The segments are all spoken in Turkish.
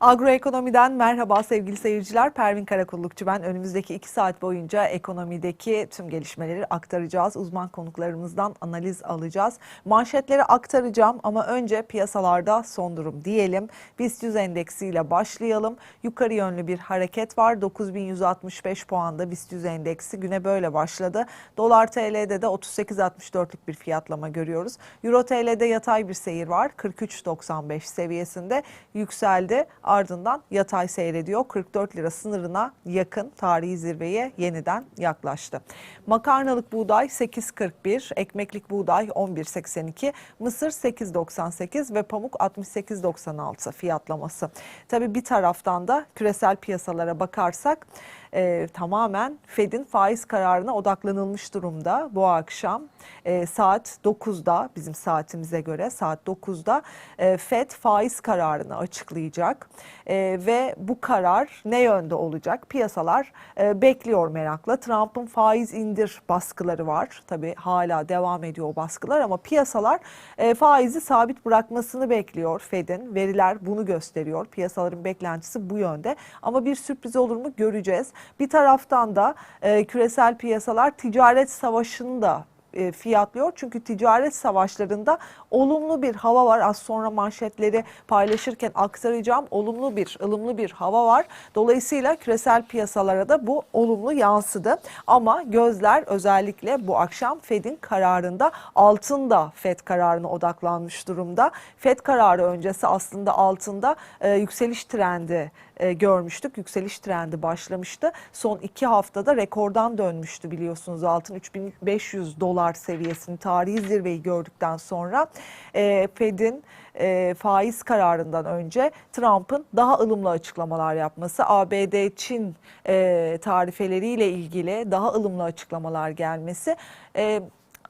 Agroekonomiden merhaba sevgili seyirciler. Pervin Karakullukçu ben. Önümüzdeki iki saat boyunca ekonomideki tüm gelişmeleri aktaracağız. Uzman konuklarımızdan analiz alacağız. Manşetleri aktaracağım ama önce piyasalarda son durum diyelim. BIST 100 endeksiyle başlayalım. Yukarı yönlü bir hareket var. 9165 puanda BIST 100 endeksi güne böyle başladı. Dolar TL'de de 38.64'lük bir fiyatlama görüyoruz. Euro TL'de yatay bir seyir var. 43.95 seviyesinde yükseldi ardından yatay seyrediyor. 44 lira sınırına yakın tarihi zirveye yeniden yaklaştı. Makarnalık buğday 8.41, ekmeklik buğday 11.82, mısır 8.98 ve pamuk 68.96 fiyatlaması. Tabii bir taraftan da küresel piyasalara bakarsak e, tamamen Fed'in faiz kararına odaklanılmış durumda bu akşam. E, saat 9'da bizim saatimize göre saat 9'da e, Fed faiz kararını açıklayacak. E, ve bu karar ne yönde olacak? Piyasalar e, bekliyor merakla. Trump'ın faiz indir baskıları var. Tabi hala devam ediyor o baskılar ama piyasalar e, faizi sabit bırakmasını bekliyor Fed'in. Veriler bunu gösteriyor. Piyasaların beklentisi bu yönde. Ama bir sürpriz olur mu? Göreceğiz. Bir taraftan da e, küresel piyasalar ticaret savaşını da e, fiyatlıyor. Çünkü ticaret savaşlarında olumlu bir hava var. Az sonra manşetleri paylaşırken aktaracağım. Olumlu bir, ılımlı bir hava var. Dolayısıyla küresel piyasalara da bu olumlu yansıdı. Ama gözler özellikle bu akşam Fed'in kararında altında Fed kararına odaklanmış durumda. Fed kararı öncesi aslında altında e, yükseliş trendi e, görmüştük. Yükseliş trendi başlamıştı. Son iki haftada rekordan dönmüştü biliyorsunuz altın 3500 dolar seviyesini tarihi zirveyi gördükten sonra e, Fed'in e, faiz kararından önce Trump'ın daha ılımlı açıklamalar yapması, ABD-Çin e, tarifeleriyle ilgili daha ılımlı açıklamalar gelmesi e,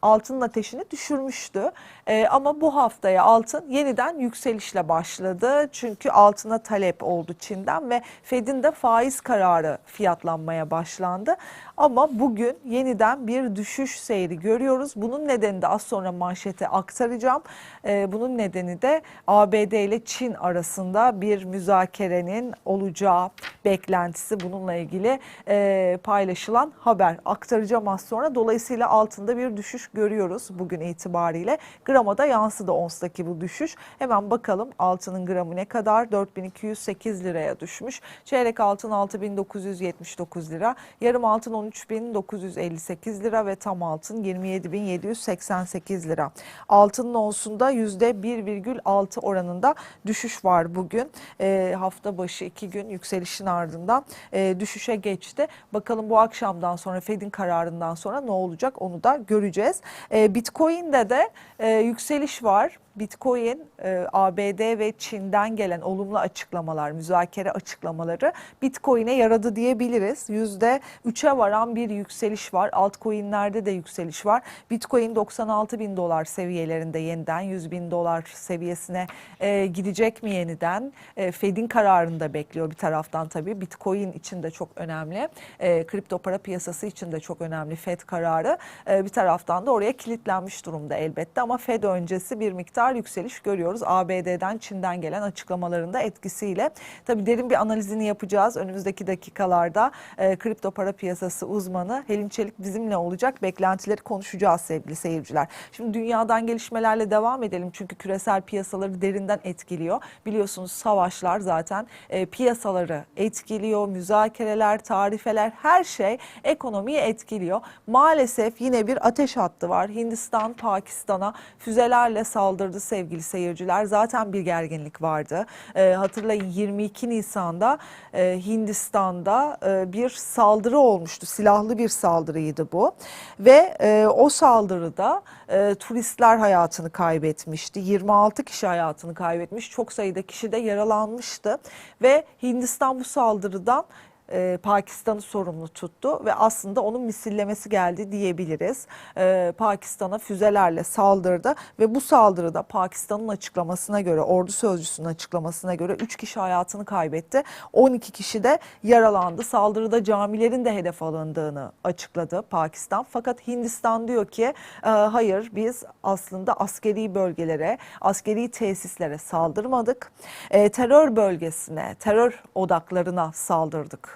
altının ateşini düşürmüştü. Ee, ama bu haftaya altın yeniden yükselişle başladı. Çünkü altına talep oldu Çin'den ve Fed'in de faiz kararı fiyatlanmaya başlandı. Ama bugün yeniden bir düşüş seyri görüyoruz. Bunun nedeni de az sonra manşete aktaracağım. Ee, bunun nedeni de ABD ile Çin arasında bir müzakerenin olacağı beklentisi bununla ilgili e, paylaşılan haber aktaracağım az sonra. Dolayısıyla altında bir düşüş görüyoruz bugün itibariyle. Grama da yansıdı ons'taki bu düşüş. Hemen bakalım altının gramı ne kadar? 4208 liraya düşmüş. Çeyrek altın 6979 lira. Yarım altın 13958 lira ve tam altın 27788 lira. Altının onsunda %1,6 oranında düşüş var bugün. E, hafta başı iki gün yükselişin ardından e, düşüşe geçti. Bakalım bu akşamdan sonra Fed'in kararından sonra ne olacak onu da göreceğiz. E, Bitcoin'de de yükseliş var. Bitcoin, e, ABD ve Çin'den gelen olumlu açıklamalar, müzakere açıklamaları Bitcoin'e yaradı diyebiliriz. Yüzde üçe varan bir yükseliş var. Altcoin'lerde de yükseliş var. Bitcoin 96 bin dolar seviyelerinde yeniden 100 bin dolar seviyesine e, gidecek mi yeniden? E, Fed'in kararını da bekliyor bir taraftan tabii. Bitcoin için de çok önemli. E, kripto para piyasası için de çok önemli Fed kararı. E, bir taraftan da oraya kilitlenmiş durumda elbette ama Fed öncesi bir miktar yükseliş görüyoruz. ABD'den, Çin'den gelen açıklamalarında etkisiyle. Tabii derin bir analizini yapacağız önümüzdeki dakikalarda. E, kripto para piyasası uzmanı Helin Çelik bizimle olacak. Beklentileri konuşacağız sevgili seyirciler. Şimdi dünyadan gelişmelerle devam edelim. Çünkü küresel piyasaları derinden etkiliyor. Biliyorsunuz savaşlar zaten e, piyasaları etkiliyor. Müzakereler, tarifeler her şey ekonomiyi etkiliyor. Maalesef yine bir ateş hattı var. Hindistan Pakistan'a füzelerle saldırdı sevgili seyirciler. Zaten bir gerginlik vardı. E, hatırlayın 22 Nisan'da e, Hindistan'da e, bir saldırı olmuştu. Silahlı bir saldırıydı bu. Ve e, o saldırıda e, turistler hayatını kaybetmişti. 26 kişi hayatını kaybetmiş. Çok sayıda kişi de yaralanmıştı. Ve Hindistan bu saldırıdan e, Pakistan'ı sorumlu tuttu ve aslında onun misillemesi geldi diyebiliriz. E, Pakistan'a füzelerle saldırdı ve bu saldırıda Pakistan'ın açıklamasına göre, ordu sözcüsünün açıklamasına göre 3 kişi hayatını kaybetti. 12 kişi de yaralandı. Saldırıda camilerin de hedef alındığını açıkladı Pakistan. Fakat Hindistan diyor ki e, hayır biz aslında askeri bölgelere, askeri tesislere saldırmadık. E, terör bölgesine, terör odaklarına saldırdık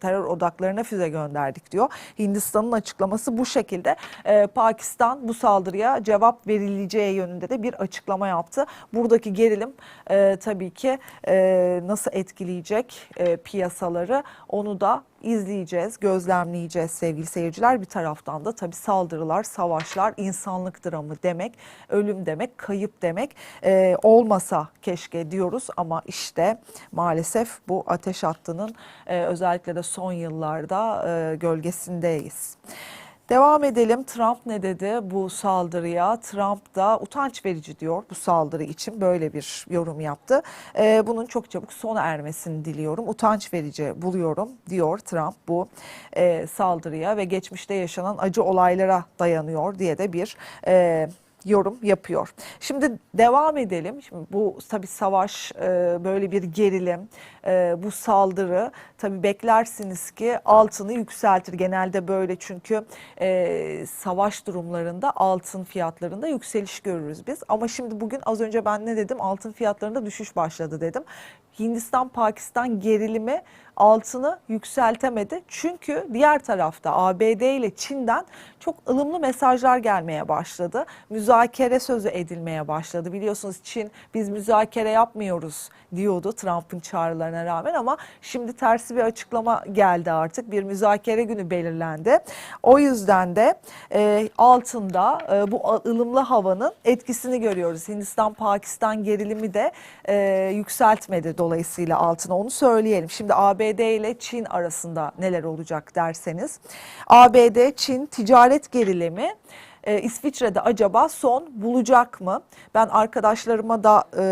terör odaklarına füze gönderdik diyor. Hindistan'ın açıklaması bu şekilde. Ee, Pakistan bu saldırıya cevap verileceği yönünde de bir açıklama yaptı. Buradaki gerilim e, tabii ki e, nasıl etkileyecek e, piyasaları onu da izleyeceğiz, gözlemleyeceğiz sevgili seyirciler. Bir taraftan da tabii saldırılar, savaşlar, insanlık dramı demek, ölüm demek, kayıp demek e, olmasa keşke diyoruz ama işte maalesef bu ateş hattının e, özellikle de son yıllarda e, gölgesindeyiz. Devam edelim. Trump ne dedi bu saldırıya? Trump da utanç verici diyor bu saldırı için böyle bir yorum yaptı. Ee, bunun çok çabuk sona ermesini diliyorum. Utanç verici buluyorum diyor Trump bu e, saldırıya ve geçmişte yaşanan acı olaylara dayanıyor diye de bir e, yorum yapıyor. Şimdi devam edelim. Şimdi bu tabii savaş e, böyle bir gerilim, e, bu saldırı tabii beklersiniz ki altını yükseltir. Genelde böyle çünkü e, savaş durumlarında altın fiyatlarında yükseliş görürüz biz. Ama şimdi bugün az önce ben ne dedim? Altın fiyatlarında düşüş başladı dedim. Hindistan-Pakistan gerilimi altını yükseltemedi. Çünkü diğer tarafta ABD ile Çin'den çok ılımlı mesajlar gelmeye başladı. Müzakere sözü edilmeye başladı. Biliyorsunuz Çin biz müzakere yapmıyoruz diyordu Trump'ın çağrılarına rağmen ama şimdi tersi bir açıklama geldi artık. Bir müzakere günü belirlendi. O yüzden de e, altında e, bu ılımlı havanın etkisini görüyoruz. Hindistan-Pakistan gerilimi de e, yükseltmedi dolayısıyla altına onu söyleyelim. Şimdi ABD ile Çin arasında neler olacak derseniz. ABD Çin ticaret gerilimi e, İsviçre'de acaba son bulacak mı? Ben arkadaşlarıma da e,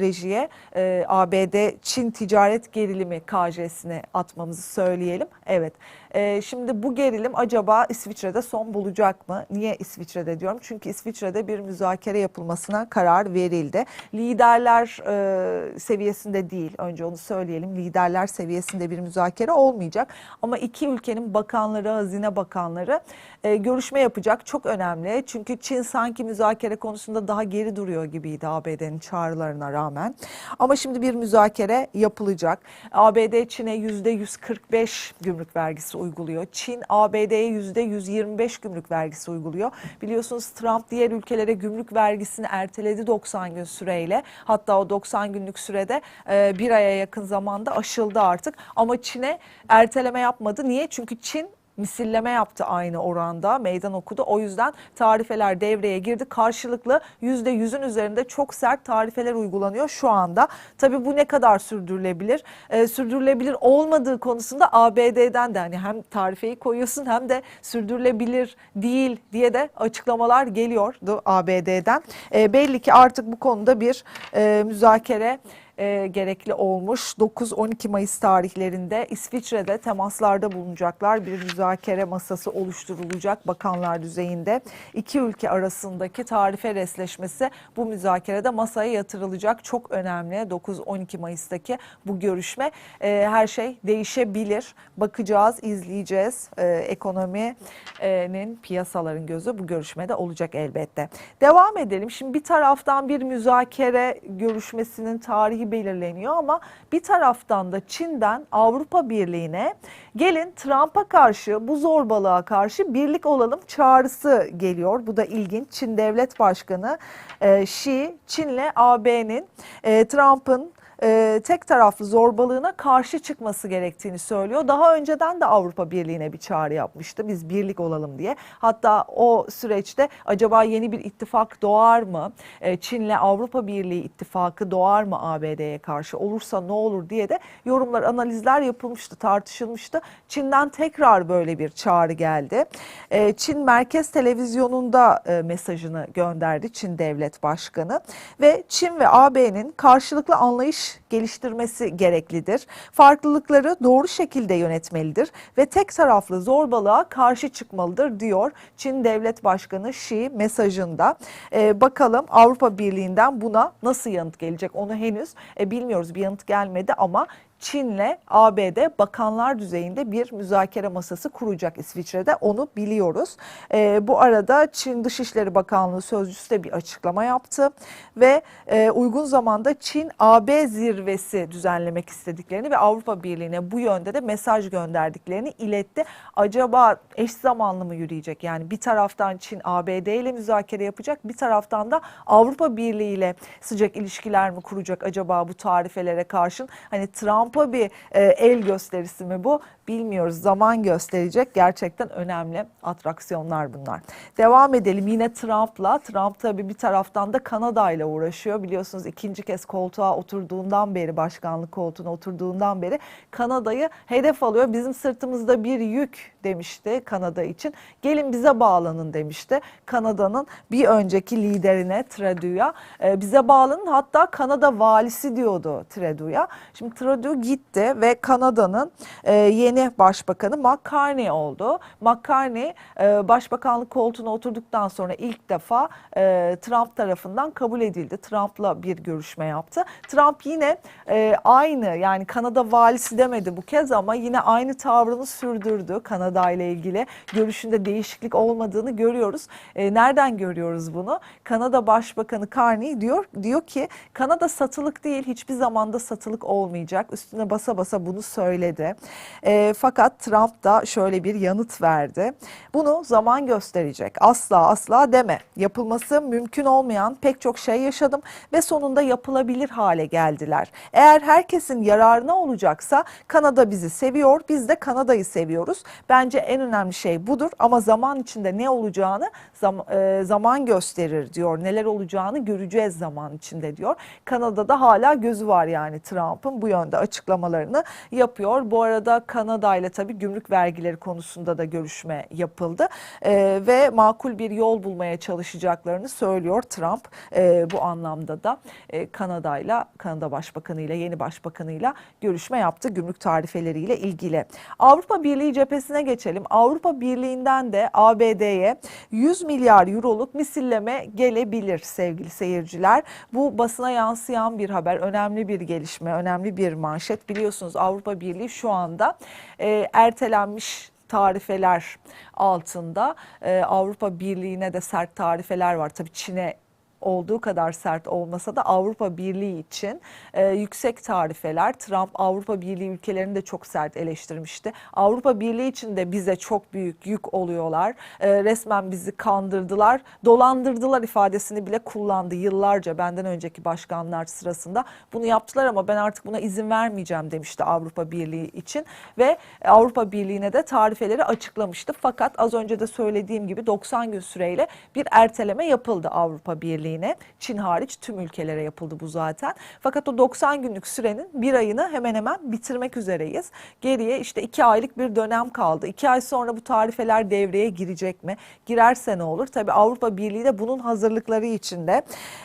rejiye e, ABD Çin ticaret gerilimi KJ'sine atmamızı söyleyelim. Evet. E, şimdi bu gerilim acaba İsviçre'de son bulacak mı? Niye İsviçre'de diyorum? Çünkü İsviçre'de bir müzakere yapılmasına karar verildi. Liderler e, seviyesinde değil. Önce onu söyleyelim. Liderler seviyesinde bir müzakere olmayacak. Ama iki ülkenin bakanları, hazine bakanları e, görüşme yapacak. Çok önemli. Çünkü Çin sanki müzakere konusunda daha geri duruyor gibiydi ABD'nin çağrılarına rağmen. Ama şimdi bir müzakere yapılacak. ABD Çin'e %145 gümrük vergisi uyguluyor. Çin ABD'ye %125 gümrük vergisi uyguluyor. Biliyorsunuz Trump diğer ülkelere gümrük vergisini erteledi 90 gün süreyle. Hatta o 90 günlük sürede e, bir aya yakın zamanda aşıldı artık. Ama Çin'e erteleme yapmadı. Niye? Çünkü Çin misilleme yaptı aynı oranda meydan okudu. O yüzden tarifeler devreye girdi. Karşılıklı %100'ün üzerinde çok sert tarifeler uygulanıyor şu anda. Tabii bu ne kadar sürdürülebilir? Ee, sürdürülebilir olmadığı konusunda ABD'den de hani hem tarifeyi koyuyorsun hem de sürdürülebilir değil diye de açıklamalar geliyordu ABD'den. Ee, belli ki artık bu konuda bir e, müzakere e, gerekli olmuş. 9-12 Mayıs tarihlerinde İsviçre'de temaslarda bulunacaklar. Bir müzakere masası oluşturulacak bakanlar düzeyinde. İki ülke arasındaki tarife resleşmesi bu müzakerede masaya yatırılacak. Çok önemli 9-12 Mayıs'taki bu görüşme. E, her şey değişebilir. Bakacağız, izleyeceğiz. E, ekonominin, piyasaların gözü bu görüşmede olacak elbette. Devam edelim. Şimdi bir taraftan bir müzakere görüşmesinin tarihi belirleniyor ama bir taraftan da Çin'den Avrupa Birliği'ne gelin Trump'a karşı bu zorbalığa karşı birlik olalım çağrısı geliyor. Bu da ilginç. Çin Devlet Başkanı e, Xi Çin'le AB'nin e, Trump'ın e, tek taraflı zorbalığına karşı çıkması gerektiğini söylüyor. Daha önceden de Avrupa Birliği'ne bir çağrı yapmıştı. Biz birlik olalım diye. Hatta o süreçte acaba yeni bir ittifak doğar mı? E, Çin'le Avrupa Birliği ittifakı doğar mı ABD'ye karşı? Olursa ne olur diye de yorumlar, analizler yapılmıştı, tartışılmıştı. Çin'den tekrar böyle bir çağrı geldi. E, Çin Merkez Televizyonu'nda e, mesajını gönderdi Çin Devlet Başkanı ve Çin ve AB'nin karşılıklı anlayış geliştirmesi gereklidir. Farklılıkları doğru şekilde yönetmelidir ve tek taraflı zorbalığa karşı çıkmalıdır diyor Çin Devlet Başkanı Xi mesajında. Ee, bakalım Avrupa Birliği'nden buna nasıl yanıt gelecek onu henüz e, bilmiyoruz. Bir yanıt gelmedi ama Çin'le ABD bakanlar düzeyinde bir müzakere masası kuracak İsviçre'de onu biliyoruz. Ee, bu arada Çin Dışişleri Bakanlığı sözcüsü de bir açıklama yaptı ve e, uygun zamanda Çin-AB zirvesi düzenlemek istediklerini ve Avrupa Birliği'ne bu yönde de mesaj gönderdiklerini iletti. Acaba eş zamanlı mı yürüyecek? Yani bir taraftan Çin ABD ile müzakere yapacak, bir taraftan da Avrupa Birliği ile sıcak ilişkiler mi kuracak acaba bu tarifelere karşın? Hani Trump'a bir e, el gösterisi mi bu? Bilmiyoruz. Zaman gösterecek. Gerçekten önemli atraksiyonlar bunlar. Devam edelim yine Trump'la. Trump tabii bir taraftan da Kanada ile uğraşıyor. Biliyorsunuz ikinci kez koltuğa oturduğundan beri, başkanlık koltuğuna oturduğundan beri Kanada'yı hedef alıyor. Bizim sırtımızda bir yük demişti Kanada için. Gelin bize bağlanın demişti. Kanada'nın bir önceki liderine Trudeau'ya e, bize bağlanın. Hatta Kanada valisi diyordu Trudeau'ya. Şimdi Trudeau gitti ve Kanada'nın e, yeni başbakanı McCartney oldu. McCartney e, başbakanlık koltuğuna oturduktan sonra ilk defa e, Trump tarafından kabul edildi. Trump'la bir görüşme yaptı. Trump yine e, aynı yani Kanada valisi demedi bu kez ama yine aynı tavrını sürdürdü Kanada ile ilgili. Görüşünde değişiklik olmadığını görüyoruz. E, nereden görüyoruz bunu? Kanada Başbakanı Carney diyor diyor ki Kanada satılık değil hiçbir zamanda satılık olmayacak. Üstüne basa basa bunu söyledi. E, fakat Trump da şöyle bir yanıt verdi. Bunu zaman gösterecek. Asla asla deme. Yapılması mümkün olmayan pek çok şey yaşadım ve sonunda yapılabilir hale geldiler. Eğer herkesin yararına olacaksa Kanada bizi seviyor, biz de Kanada'yı seviyoruz. Bence en önemli şey budur ama zaman içinde ne olacağını zam, e, zaman gösterir diyor. Neler olacağını göreceğiz zaman içinde diyor. Kanada'da hala gözü var yani Trump'ın bu yönde açıklamalarını yapıyor. Bu arada Kanada ile tabii gümrük vergileri konusunda da görüşme yapıldı e, ve makul bir yol bulmaya çalışacaklarını söylüyor Trump e, bu anlamda da e, Kanada ile Kanada Başbakanı ile yeni başbakanıyla görüşme yaptı gümrük tarifeleriyle ilgili. Avrupa Birliği cephesine geçelim. Avrupa Birliği'nden de ABD'ye 100 milyar euroluk misilleme gelebilir sevgili seyirciler. Bu basına yansıyan bir haber, önemli bir gelişme, önemli bir manşet. Biliyorsunuz Avrupa Birliği şu anda e, ertelenmiş tarifeler altında e, Avrupa Birliği'ne de sert tarifeler var. Tabii Çin'e olduğu kadar sert olmasa da Avrupa Birliği için e, yüksek tarifeler. Trump Avrupa Birliği ülkelerini de çok sert eleştirmişti. Avrupa Birliği için de bize çok büyük yük oluyorlar. E, resmen bizi kandırdılar, dolandırdılar ifadesini bile kullandı yıllarca benden önceki başkanlar sırasında. Bunu yaptılar ama ben artık buna izin vermeyeceğim demişti Avrupa Birliği için ve Avrupa Birliği'ne de tarifeleri açıklamıştı. Fakat az önce de söylediğim gibi 90 gün süreyle bir erteleme yapıldı Avrupa Birliği Birliği'ne Çin hariç tüm ülkelere yapıldı bu zaten. Fakat o 90 günlük sürenin bir ayını hemen hemen bitirmek üzereyiz. Geriye işte iki aylık bir dönem kaldı. İki ay sonra bu tarifeler devreye girecek mi? Girerse ne olur? Tabii Avrupa Birliği de bunun hazırlıkları içinde.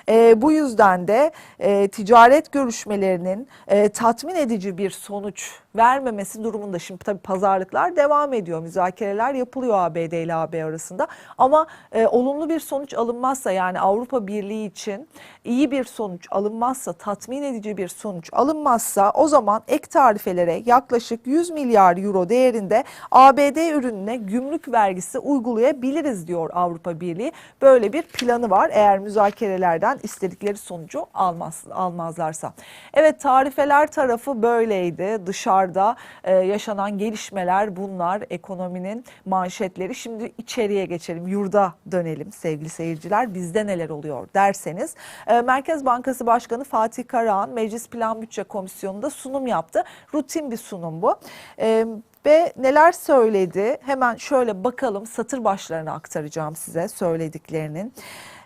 E, bu yüzden de e, ticaret görüşmelerinin e, tatmin edici bir sonuç vermemesi durumunda şimdi tabii pazarlıklar devam ediyor. Müzakereler yapılıyor ABD ile AB arasında. Ama e, olumlu bir sonuç alınmazsa yani Avrupa Birliği için iyi bir sonuç alınmazsa, tatmin edici bir sonuç alınmazsa o zaman ek tarifelere yaklaşık 100 milyar euro değerinde ABD ürününe gümrük vergisi uygulayabiliriz diyor Avrupa Birliği. Böyle bir planı var eğer müzakerelerden istedikleri sonucu almaz, almazlarsa. Evet tarifeler tarafı böyleydi. Dışarıda e, yaşanan gelişmeler bunlar. Ekonominin manşetleri. Şimdi içeriye geçelim. Yurda dönelim sevgili seyirciler. Bizde neler oluyor derseniz. E, Merkez Bankası Başkanı Fatih Karahan Meclis Plan Bütçe Komisyonu'nda sunum yaptı. Rutin bir sunum bu. E, ve neler söyledi? Hemen şöyle bakalım satır başlarını aktaracağım size söylediklerinin.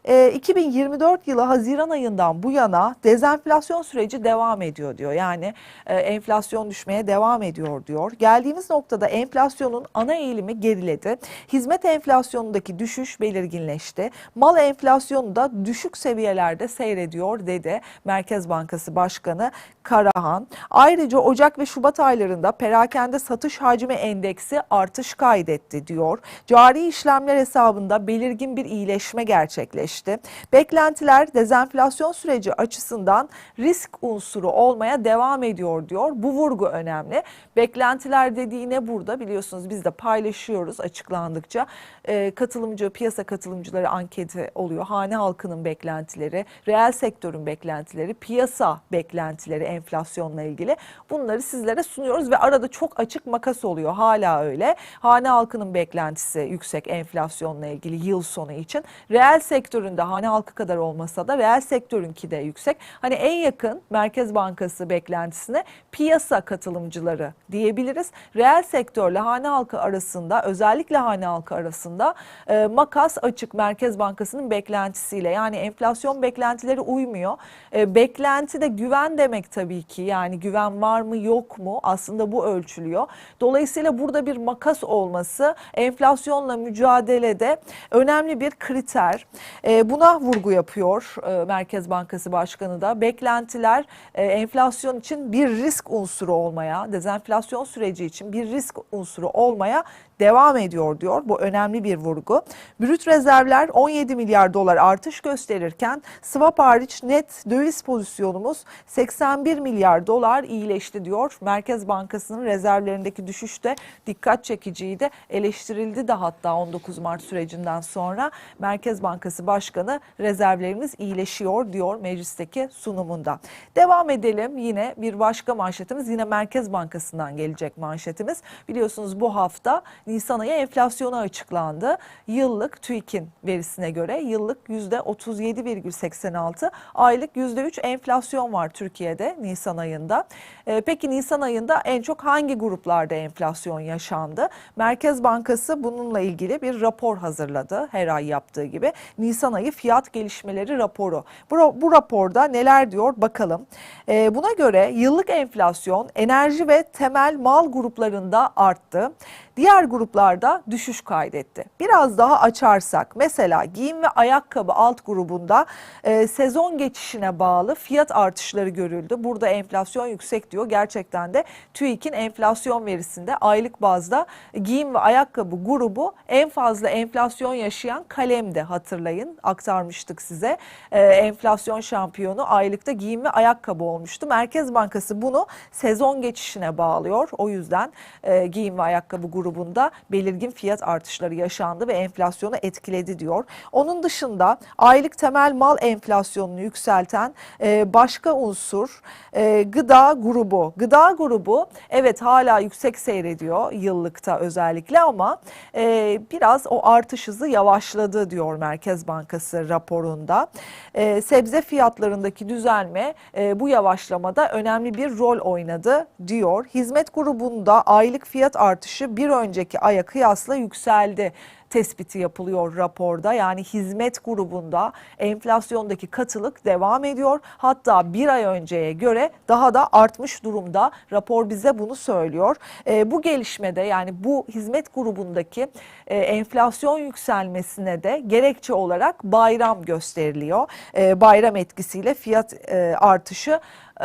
E, 2024 yılı Haziran ayından bu yana dezenflasyon süreci devam ediyor diyor. Yani e, enflasyon düşmeye devam ediyor diyor. Geldiğimiz noktada enflasyonun ana eğilimi geriledi. Hizmet enflasyonundaki düşüş belirginleşti. Mal enflasyonu da düşük seviyelerde seyrediyor dedi Merkez Bankası Başkanı Karahan. Ayrıca Ocak ve Şubat aylarında perakende satış hacmi endeksi artış kaydetti diyor. Cari işlemler hesabında belirgin bir iyileşme gerçekleşti. Beklentiler dezenflasyon süreci açısından risk unsuru olmaya devam ediyor diyor. Bu vurgu önemli. Beklentiler dediği ne burada biliyorsunuz biz de paylaşıyoruz açıklandıkça. Ee, katılımcı, piyasa katılımcıları anketi oluyor. Hane halkının beklentileri, reel sektörün beklentileri, piyasa beklentileri enflasyonla ilgili. Bunları sizlere sunuyoruz ve arada çok açık makas oluyor. Hala öyle. Hane halkının beklentisi yüksek enflasyonla ilgili yıl sonu için. Reel sektöründe hane halkı kadar olmasa da reel sektörünki de yüksek. Hani en yakın Merkez Bankası beklentisine piyasa katılımcıları diyebiliriz. Reel sektörle hane halkı arasında özellikle hane halkı arasında e, makas açık Merkez Bankası'nın beklentisiyle. Yani enflasyon beklentileri uymuyor. E, beklenti de güven demek tabii ki. Yani güven var mı yok mu aslında bu ölçülüyor. Dolayısıyla burada bir makas olması enflasyonla mücadelede önemli bir kriter. E, buna vurgu yapıyor e, Merkez Bankası Başkanı da. Beklentiler e, enflasyon için bir risk unsuru olmaya, dezenflasyon süreci için bir risk unsuru olmaya devam ediyor diyor. Bu önemli bir vurgu. Brüt rezervler 17 milyar dolar artış gösterirken swap hariç net döviz pozisyonumuz 81 milyar dolar iyileşti diyor. Merkez Bankası'nın rezervlerindeki düşüş de dikkat çekiciydi. Eleştirildi de hatta 19 Mart sürecinden sonra Merkez Bankası Başkanı rezervlerimiz iyileşiyor diyor meclisteki sunumunda. Devam edelim yine bir başka manşetimiz yine Merkez Bankası'ndan gelecek manşetimiz. Biliyorsunuz bu hafta Nisan ayı enflasyonu açıklandı. Yıllık TÜİK'in verisine göre yıllık %37,86, aylık %3 enflasyon var Türkiye'de Nisan ayında. Ee, peki Nisan ayında en çok hangi gruplarda enflasyon yaşandı? Merkez Bankası bununla ilgili bir rapor hazırladı her ay yaptığı gibi. Nisan ayı fiyat gelişmeleri raporu. Bu, bu raporda neler diyor bakalım. Ee, buna göre yıllık enflasyon enerji ve temel mal gruplarında arttı. Diğer gruplarda düşüş kaydetti. Biraz daha açarsak mesela giyim ve ayakkabı alt grubunda e, sezon geçişine bağlı fiyat artışları görüldü. Burada enflasyon yüksek diyor. Gerçekten de TÜİK'in enflasyon verisinde aylık bazda giyim ve ayakkabı grubu en fazla enflasyon yaşayan kalemde hatırlayın. Aktarmıştık size. E, enflasyon şampiyonu aylıkta giyim ve ayakkabı olmuştu. Merkez Bankası bunu sezon geçişine bağlıyor. O yüzden e, giyim ve ayakkabı grubunda belirgin fiyat artışları yaşandı ve enflasyonu etkiledi diyor. Onun dışında aylık temel mal enflasyonunu yükselten e, başka unsur e, gıda grubu. Gıda grubu evet hala yüksek seyrediyor yıllıkta özellikle ama e, biraz o artış hızı yavaşladı diyor Merkez Bankası raporunda. E, sebze fiyatlarındaki düzelme e, bu yavaşlamada önemli bir rol oynadı diyor. Hizmet grubunda aylık fiyat artışı bir önceki aya kıyasla yükseldi tespiti yapılıyor raporda. Yani hizmet grubunda enflasyondaki katılık devam ediyor. Hatta bir ay önceye göre daha da artmış durumda. Rapor bize bunu söylüyor. E, bu gelişmede yani bu hizmet grubundaki e, enflasyon yükselmesine de gerekçe olarak bayram gösteriliyor. E, bayram etkisiyle fiyat e, artışı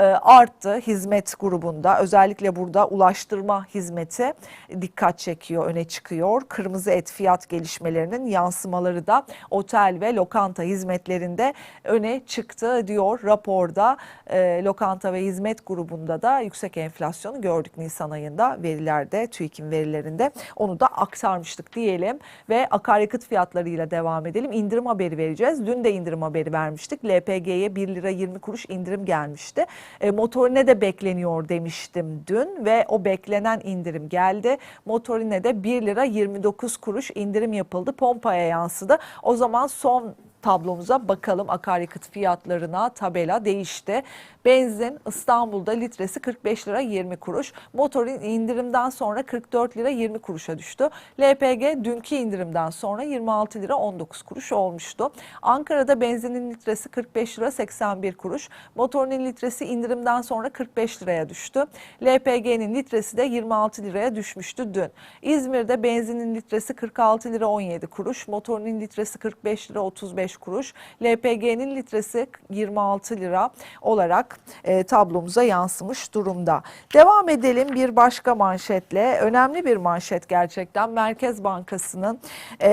arttı hizmet grubunda. Özellikle burada ulaştırma hizmeti dikkat çekiyor, öne çıkıyor. Kırmızı et fiyat gelişmelerinin yansımaları da otel ve lokanta hizmetlerinde öne çıktı diyor raporda. E, lokanta ve hizmet grubunda da yüksek enflasyonu gördük Nisan ayında verilerde, TÜİK'in verilerinde. Onu da aktarmıştık diyelim ve akaryakıt fiyatlarıyla devam edelim. İndirim haberi vereceğiz. Dün de indirim haberi vermiştik. LPG'ye 1 lira 20 kuruş indirim gelmişti. E, motorine de bekleniyor demiştim dün ve o beklenen indirim geldi. Motorine de 1 lira 29 kuruş indirim yapıldı. Pompaya yansıdı. O zaman son tablomuza bakalım akaryakıt fiyatlarına tabela değişti. Benzin İstanbul'da litresi 45 lira 20 kuruş. Motorin indirimden sonra 44 lira 20 kuruşa düştü. LPG dünkü indirimden sonra 26 lira 19 kuruş olmuştu. Ankara'da benzinin litresi 45 lira 81 kuruş. Motorinin litresi indirimden sonra 45 liraya düştü. LPG'nin litresi de 26 liraya düşmüştü dün. İzmir'de benzinin litresi 46 lira 17 kuruş. Motorinin litresi 45 lira 35 kuruş. LPG'nin litresi 26 lira olarak e, tablomuza yansımış durumda. Devam edelim bir başka manşetle. Önemli bir manşet gerçekten. Merkez Bankası'nın e,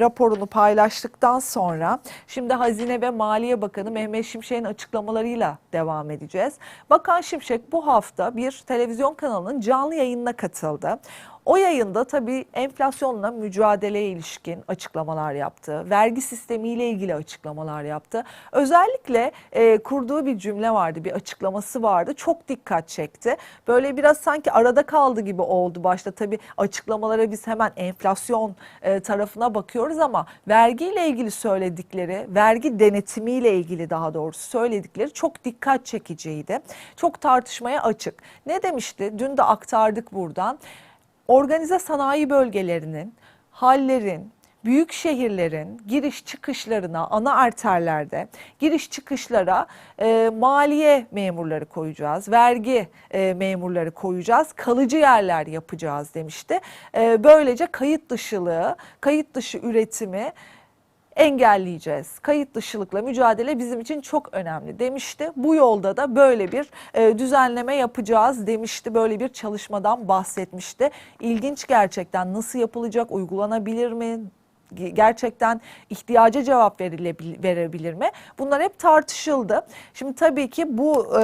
raporunu paylaştıktan sonra şimdi Hazine ve Maliye Bakanı Mehmet Şimşek'in açıklamalarıyla devam edeceğiz. Bakan Şimşek bu hafta bir televizyon kanalının canlı yayınına katıldı. O yayında tabii enflasyonla mücadeleye ilişkin açıklamalar yaptı. Vergi sistemiyle ilgili açıklamalar yaptı. Özellikle e, kurduğu bir cümle vardı, bir açıklaması vardı. Çok dikkat çekti. Böyle biraz sanki arada kaldı gibi oldu başta. Tabii açıklamalara biz hemen enflasyon e, tarafına bakıyoruz ama vergiyle ilgili söyledikleri, vergi denetimiyle ilgili daha doğrusu söyledikleri çok dikkat çekiciydi. Çok tartışmaya açık. Ne demişti? Dün de aktardık buradan organize sanayi bölgelerinin, hallerin, büyük şehirlerin giriş çıkışlarına, ana arterlerde giriş çıkışlara e, maliye memurları koyacağız, vergi e, memurları koyacağız, kalıcı yerler yapacağız demişti. E, böylece kayıt dışılığı, kayıt dışı üretimi engelleyeceğiz. Kayıt dışılıkla mücadele bizim için çok önemli demişti. Bu yolda da böyle bir e, düzenleme yapacağız demişti. Böyle bir çalışmadan bahsetmişti. İlginç gerçekten nasıl yapılacak, uygulanabilir mi? gerçekten ihtiyaca cevap verilebilir, verebilir mi? Bunlar hep tartışıldı. Şimdi tabii ki bu e,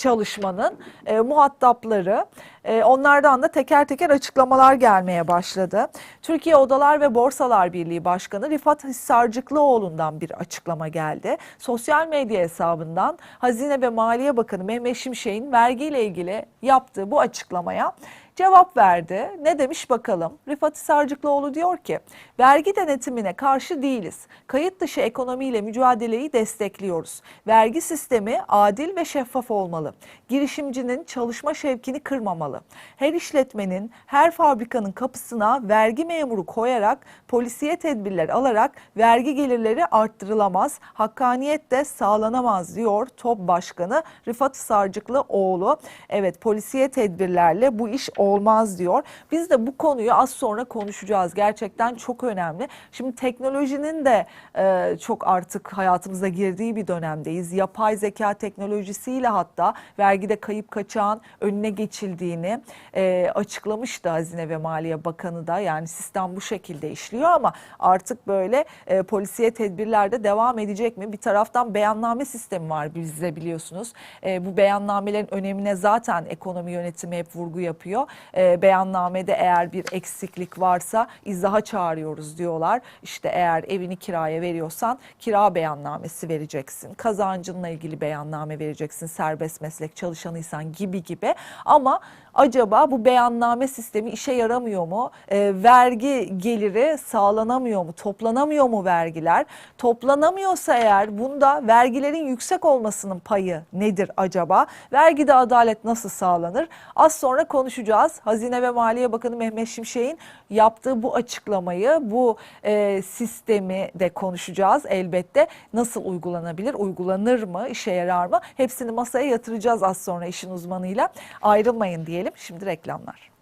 çalışmanın e, muhatapları e, onlardan da teker teker açıklamalar gelmeye başladı. Türkiye Odalar ve Borsalar Birliği Başkanı Rifat Hisarcıklıoğlu'ndan bir açıklama geldi. Sosyal medya hesabından Hazine ve Maliye Bakanı Mehmet Şimşek'in vergiyle ilgili yaptığı bu açıklamaya cevap verdi. Ne demiş bakalım? Rifat Sarcıklıoğlu diyor ki vergi denetimine karşı değiliz. Kayıt dışı ekonomiyle mücadeleyi destekliyoruz. Vergi sistemi adil ve şeffaf olmalı. Girişimcinin çalışma şevkini kırmamalı. Her işletmenin, her fabrikanın kapısına vergi memuru koyarak polisiye tedbirler alarak vergi gelirleri arttırılamaz. Hakkaniyet de sağlanamaz diyor TOP Başkanı Rifat Sarcıklıoğlu. Evet polisiye tedbirlerle bu iş olmaz diyor. Biz de bu konuyu az sonra konuşacağız. Gerçekten çok önemli. Şimdi teknolojinin de e, çok artık hayatımıza girdiği bir dönemdeyiz. Yapay zeka teknolojisiyle hatta vergide kayıp kaçağın önüne geçildiğini e, açıklamıştı Hazine ve Maliye Bakanı da. Yani sistem bu şekilde işliyor ama artık böyle e, polisiye tedbirlerde devam edecek mi? Bir taraftan beyanname sistemi var bizde biliyorsunuz. E, bu beyannamelerin önemine zaten ekonomi yönetimi hep vurgu yapıyor e, beyannamede eğer bir eksiklik varsa izaha çağırıyoruz diyorlar. İşte eğer evini kiraya veriyorsan kira beyannamesi vereceksin. Kazancınla ilgili beyanname vereceksin. Serbest meslek çalışanıysan gibi gibi. Ama acaba bu beyanname sistemi işe yaramıyor mu? E, vergi geliri sağlanamıyor mu? Toplanamıyor mu vergiler? Toplanamıyorsa eğer bunda vergilerin yüksek olmasının payı nedir acaba? Vergide adalet nasıl sağlanır? Az sonra konuşacağız. Hazine ve Maliye Bakanı Mehmet Şimşek'in yaptığı bu açıklamayı, bu e, sistemi de konuşacağız elbette. Nasıl uygulanabilir, uygulanır mı, işe yarar mı? Hepsini masaya yatıracağız az sonra işin uzmanıyla. Ayrılmayın diyelim. Şimdi reklamlar.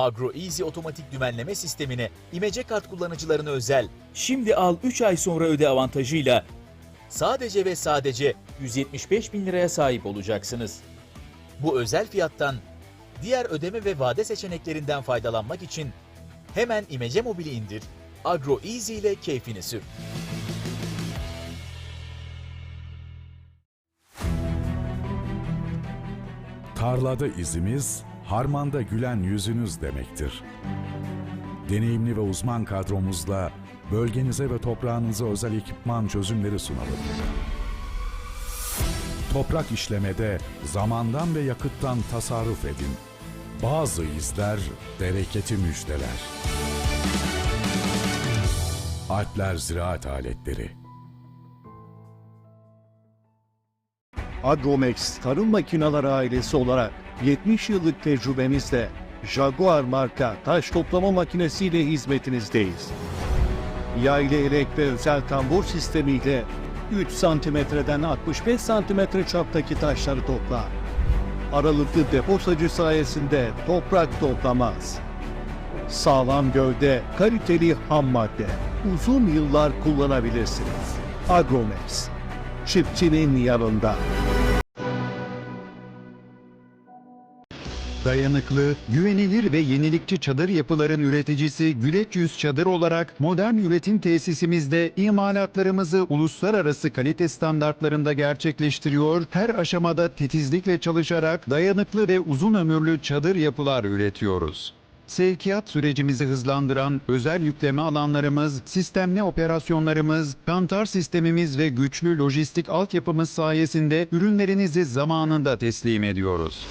Agro Easy otomatik dümenleme sistemine imece kart kullanıcılarına özel Şimdi al 3 ay sonra öde avantajıyla sadece ve sadece 175 bin liraya sahip olacaksınız. bu özel fiyattan diğer ödeme ve vade seçeneklerinden faydalanmak için hemen imece mobili indir, Agro Easy ile keyfini sür. Tarlada izimiz, harmanda gülen yüzünüz demektir. Deneyimli ve uzman kadromuzla bölgenize ve toprağınıza özel ekipman çözümleri sunalım. Toprak işlemede zamandan ve yakıttan tasarruf edin. Bazı izler bereketi müjdeler. Alpler Ziraat Aletleri Agromex Tarım Makineleri ailesi olarak 70 yıllık tecrübemizle Jaguar marka taş toplama makinesiyle hizmetinizdeyiz. Yaylı elek ve özel tambur sistemiyle 3 santimetreden 65 santimetre çaptaki taşları toplar. Aralıklı depo sacı sayesinde toprak toplamaz. Sağlam gövde, kaliteli ham madde. Uzun yıllar kullanabilirsiniz. Agromex. Çiftçinin yanında. Dayanıklı, güvenilir ve yenilikçi çadır yapıların üreticisi Güleç Yüz Çadır olarak modern üretim tesisimizde imalatlarımızı uluslararası kalite standartlarında gerçekleştiriyor, her aşamada titizlikle çalışarak dayanıklı ve uzun ömürlü çadır yapılar üretiyoruz. Sevkiyat sürecimizi hızlandıran özel yükleme alanlarımız, sistemli operasyonlarımız, kantar sistemimiz ve güçlü lojistik altyapımız sayesinde ürünlerinizi zamanında teslim ediyoruz.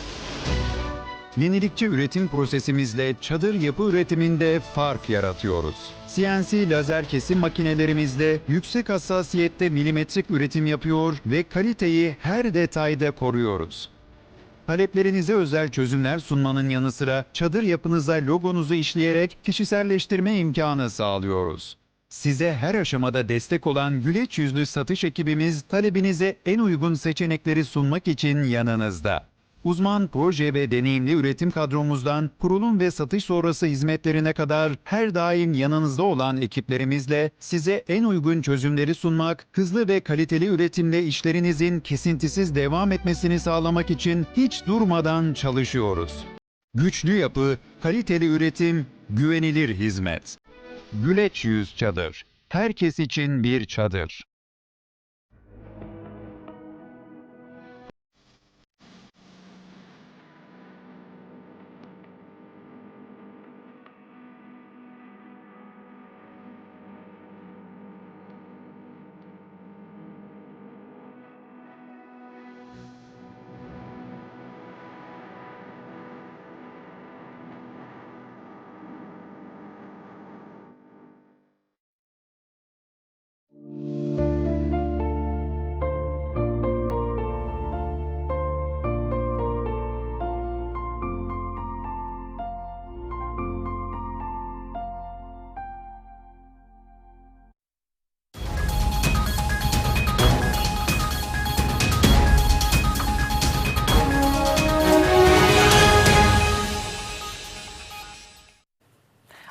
Yenilikçi üretim prosesimizle çadır yapı üretiminde fark yaratıyoruz. CNC lazer kesim makinelerimizle yüksek hassasiyette milimetrik üretim yapıyor ve kaliteyi her detayda koruyoruz. Taleplerinize özel çözümler sunmanın yanı sıra çadır yapınıza logonuzu işleyerek kişiselleştirme imkanı sağlıyoruz. Size her aşamada destek olan güleç yüzlü satış ekibimiz talebinize en uygun seçenekleri sunmak için yanınızda. Uzman proje ve deneyimli üretim kadromuzdan kurulum ve satış sonrası hizmetlerine kadar her daim yanınızda olan ekiplerimizle size en uygun çözümleri sunmak, hızlı ve kaliteli üretimle işlerinizin kesintisiz devam etmesini sağlamak için hiç durmadan çalışıyoruz. Güçlü yapı, kaliteli üretim, güvenilir hizmet. Güleç Yüz Çadır. Herkes için bir çadır.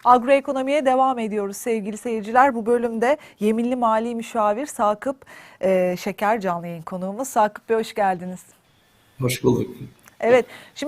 Agroekonomiye devam ediyoruz sevgili seyirciler. Bu bölümde yeminli mali müşavir Sakıp e, Şeker canlı yayın konuğumuz. Sakıp Bey hoş geldiniz. Hoş bulduk. Evet şimdi